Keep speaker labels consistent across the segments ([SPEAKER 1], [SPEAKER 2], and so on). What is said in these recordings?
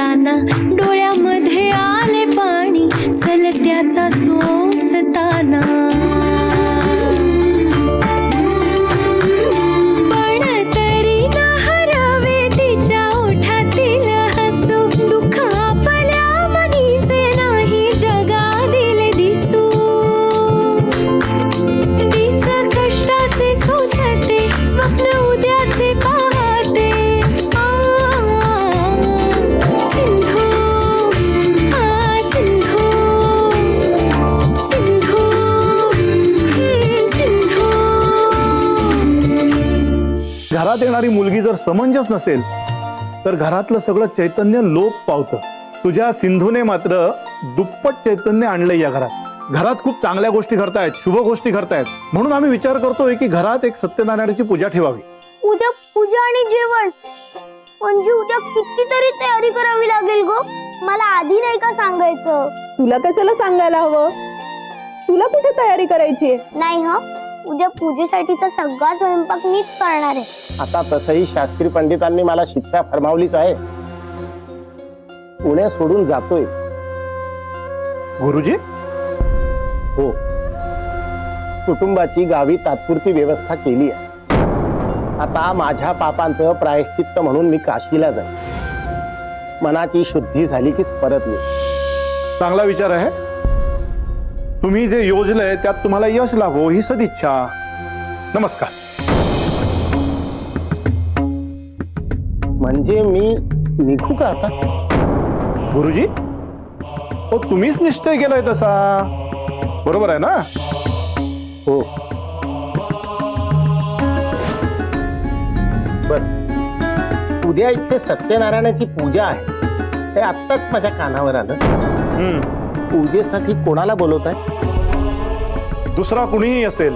[SPEAKER 1] दिसताना डोळ्यामध्ये
[SPEAKER 2] घरात येणारी मुलगी जर समंजस नसेल तर घरातलं सगळं चैतन्य लोप पावतं. तुझ्या सिंधूने मात्र दुप्पट चैतन्य आणलंय या घरात. घरात खूप चांगल्या गोष्टी घडतायत शुभ गोष्टी घडतायत. म्हणून आम्ही विचार करतोय की घरात एक सत्यनारायणाची पूजा ठेवावी.
[SPEAKER 3] उद्या पूजा आणि जेवण. म्हणजे उद्या कितीतरी तयारी करावी लागेल गो. मला आधी नाही का सांगायचं?
[SPEAKER 4] तुला कशाला सांगायला हवं? तुला कुठे तयारी करायची
[SPEAKER 3] नाही ह. उद्या पूजेसाठीचा सगळा स्वयंपाक मीच करणार आहे.
[SPEAKER 5] आता तसंही शास्त्री पंडितांनी मला शिक्षा फरमावलीच आहे. पुणे सोडून जातोय.
[SPEAKER 2] गुरुजी?
[SPEAKER 5] हो. कुटुंबाची गावी तात्पुरती व्यवस्था केली आहे. आता माझ्या पापांचं प्रायश्चित्त म्हणून मी काशीला जाईन. मनाची शुद्धी झाली कीच परत येईल
[SPEAKER 2] चांगला विचार आहे. तुम्ही जे योजलंय त्यात तुम्हाला यश लाभो ही सदिच्छा. नमस्कार.
[SPEAKER 5] म्हणजे मी निघू का आता?
[SPEAKER 2] गुरुजी हो तुम्हीच निश्चय केलाय तसा. बरोबर आहे ना?
[SPEAKER 5] हो. बर. उद्या इथे सत्यनारायणाची पूजा आहे. हे आत्ताच माझ्या कानावर आलं.
[SPEAKER 2] हम्म.
[SPEAKER 5] पूजेसाठी कोणाला बोलवत आहे
[SPEAKER 2] दुसरा कुणीही असेल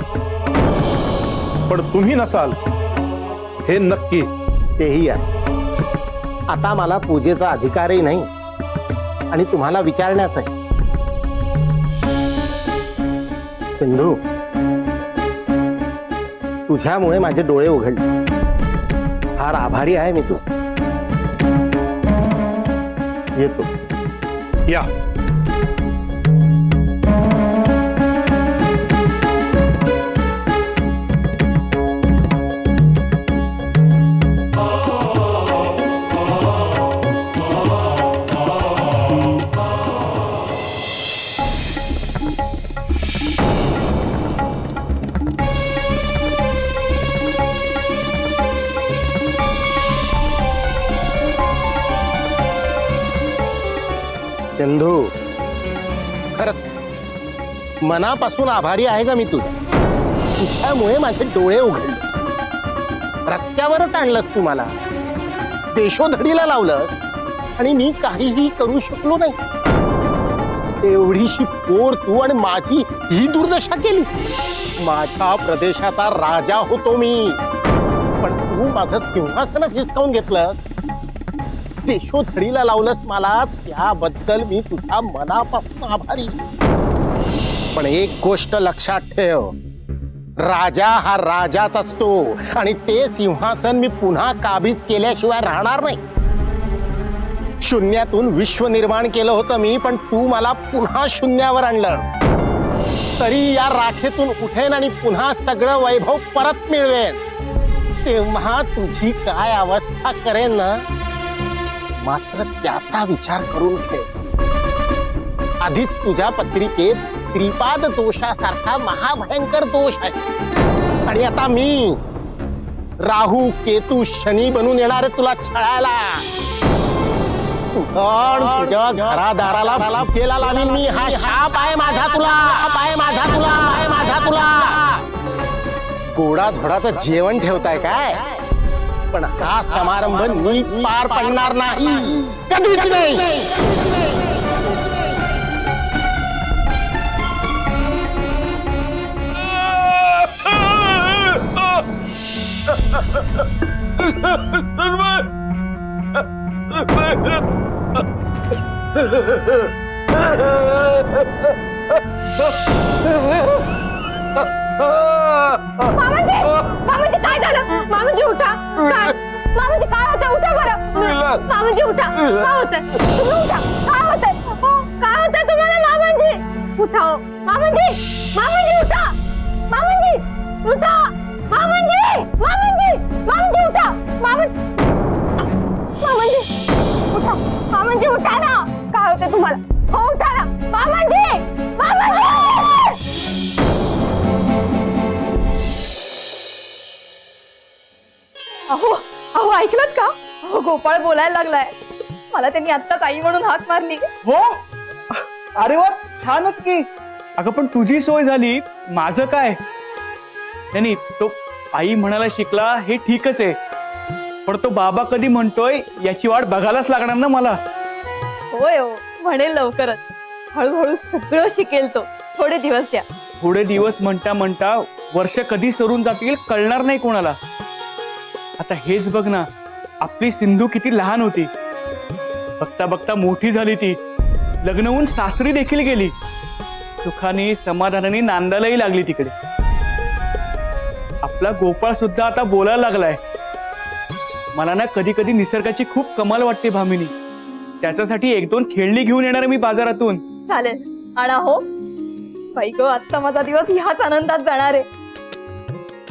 [SPEAKER 2] पण तुम्ही नसाल हे नक्की
[SPEAKER 5] तेही आहे आता मला पूजेचा अधिकारही नाही आणि तुम्हाला विचारण्याचा आहे. सिंधू तुझ्यामुळे माझे डोळे उघडले. फार आभारी आहे मी तू येतो.
[SPEAKER 2] या.
[SPEAKER 5] सिंधू. खरंच मनापासून आभारी आहे का मी तुझा? तुझ्यामुळे माझे डोळे उघडले. रस्त्यावरच आणलंस तू मला. देशोधडीला लावलं आणि मी काहीही करू शकलो नाही. एवढीशी पोर तू आणि माझी ही दुर्दशा केलीस. माझ्या प्रदेशाचा राजा होतो मी. पण तू माझं सिंहासनच हिसकावून घेतलं देशोधडीला लावलंस मला त्याबद्दल मी तुझ्या मनापासून आभारी. पण एक गोष्ट लक्षात ठेव. राजा हा राजाच असतो आणि ते सिंहासन मी पुन्हा काबीज केल्याशिवाय राहणार नाही. शून्यातून विश्व निर्माण केलं होतं मी पण तू मला पुन्हा शून्यावर आणलंस. तरी या राखेतून उठेन आणि पुन्हा सगळं वैभव परत मिळवेन. तेव्हा तुझी काय अवस्था करेन ना मात्र त्याचा विचार करून ठेव आधीच तुझ्या पत्रिकेत त्रिपाद दोषासारखा महाभयंकर दोष आहे. आणि आता मी राहू केतू शनी बनून येणार तुला छळायला. घरादाराला केला लावीन मी. हा शाप आहे माझा तुला. आहे माझा तुला. आहे माझा तुला. गोडा धोडाचं जेवण ठेवताय काय? पण हा समारंभ नीट पार पडणार नाही. कधीच नाही.
[SPEAKER 4] मामाजी मामाजी मामाजी उठा. काय? मामाजी काय होतंय? उठा बरं. मामाजी उठा. काय होतंय? तुम्ही उठा. काय होतंय? हो, काय होतंय तुम्हाला मामाजी उठा हो. मामाजी मामाजी उठा. मामाजी उठा. मामाजी मामाजी मामाजी उठा. मामा मामाजी उठा. मामाजी उठा ना. काय होतंय तुम्हाला? हो उठा ना. मामाजी मामाजी अहो अहो ऐकलत का? अहो गोपाळ बोलायला लागलाय. मला त्यांनी आत्ताच आई म्हणून हाक मारली.
[SPEAKER 6] हो? अरे वा छानच की. अगं पण तुझी सोय झाली. माझं काय? नाही तो आई म्हणायला शिकला हे ठीकच आहे. पण तो बाबा कधी म्हणतोय याची वाट बघायलाच लागणार ना मला.
[SPEAKER 4] होय हो म्हणेल लवकरच. हळूहळू सगळं शिकेल तो. थोडे दिवस द्या.
[SPEAKER 6] थोडे दिवस म्हणता म्हणता वर्ष कधी सरून जातील कळणार नाही कोणाला. आता हेच बघ ना आपली सिंधू किती लहान होती. बघता बघता मोठी झाली ती. लग्न होऊन सासरी देखील गेली. सुखाने समाधानाने नांदायलाही लागली तिकडे. आपला गोपाळ सुद्धा आता बोलायला लागलाय. मला ना कधी कधी निसर्गाची खूप कमाल वाटते भामिनी. त्याच्यासाठी एक दोन खेळणी घेऊन येणार मी बाजारातून.
[SPEAKER 4] चालेल. आणा हो. बाई ग आजचा माझा दिवस ह्याच आनंदात जाणार आहे.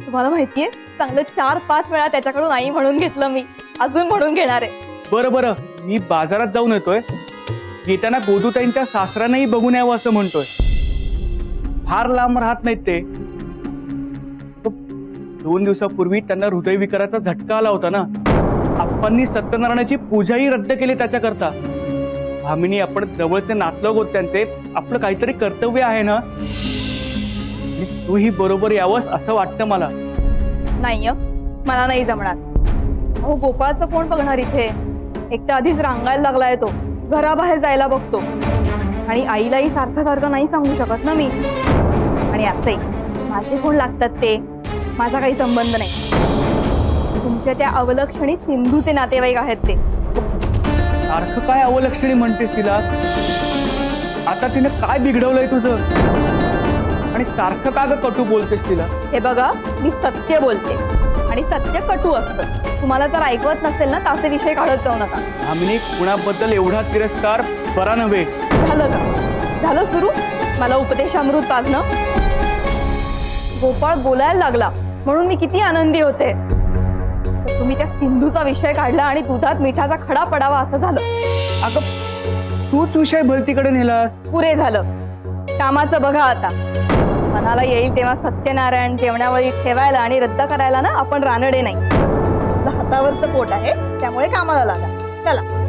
[SPEAKER 4] तुम्हाला माहितीये चांगलं चार पाच वेळा त्याच्याकडून आई म्हणून घेतलं मी. अजून म्हणून घेणार आहे.
[SPEAKER 6] बरं बरं. मी बाजारात जाऊन येतोय. येताना गोदूताईंच्या सासऱ्यांनाही बघून यावं असं म्हणतोय. फार लांब राहत नाहीत ते. दोन दिवसापूर्वी त्यांना हृदयविकाराचा झटका आला होता ना. आप्पांनी सत्यनारायणाची पूजाही रद्द केली त्याच्याकरता. भामिनी आपण जवळचे नातलग होत त्यांचे आपलं काहीतरी कर्तव्य आहे ना? तूही बरोबर यावंस असं वाटतं मला.
[SPEAKER 4] नाही मला नाही जमणार. अहो गोपाळचं कोण बघणार इथे? एक तर आधीच रांगायला लागलाय तो. घराबाहेर जायला बघतो. आणि आईलाही सारखं सारखं नाही सांगू शकत ना मी. आणि आजही माझे कोण लागतात ते? माझा काही संबंध नाही. तुमच्या त्या अवलक्षणी सिंधूचे नातेवाईक आहेत ते.
[SPEAKER 6] सारखं काय अवलक्षणी म्हणतेस तिला? आता तिने काय बिघडवलंय तुझं? आणि सारखं का ग कटू बोलतेस तिला?
[SPEAKER 4] हे बघा मी सत्य बोलते. आणि सत्य कटू असतं. तुम्हाला जर ऐकवत नसेल ना तर असे विषय काढत जाऊ नका.
[SPEAKER 6] आम्ही कुणाबद्दल एवढा तिरस्कार बरा नव्हे.
[SPEAKER 4] झालं का? झालं सुरू? मला उपदेशामृत पाजणं गोपाळ बोलायला लागला. म्हणून मी किती आनंदी होते. तुम्ही त्या सिंधूचा विषय काढला आणि दुधात मिठाचा खडा पडावा असं झालं.
[SPEAKER 6] अगं तूच विषय भलतीकडे नेलास.
[SPEAKER 4] पुरे झालं. कामाचं बघा आता. मनाला येईल तेव्हा सत्यनारायण जेवणावळी ठेवायला आणि रद्द करायला ना आपण रानडे नाही. हातावरचं पोट आहे त्यामुळे कामाला लागा. चला.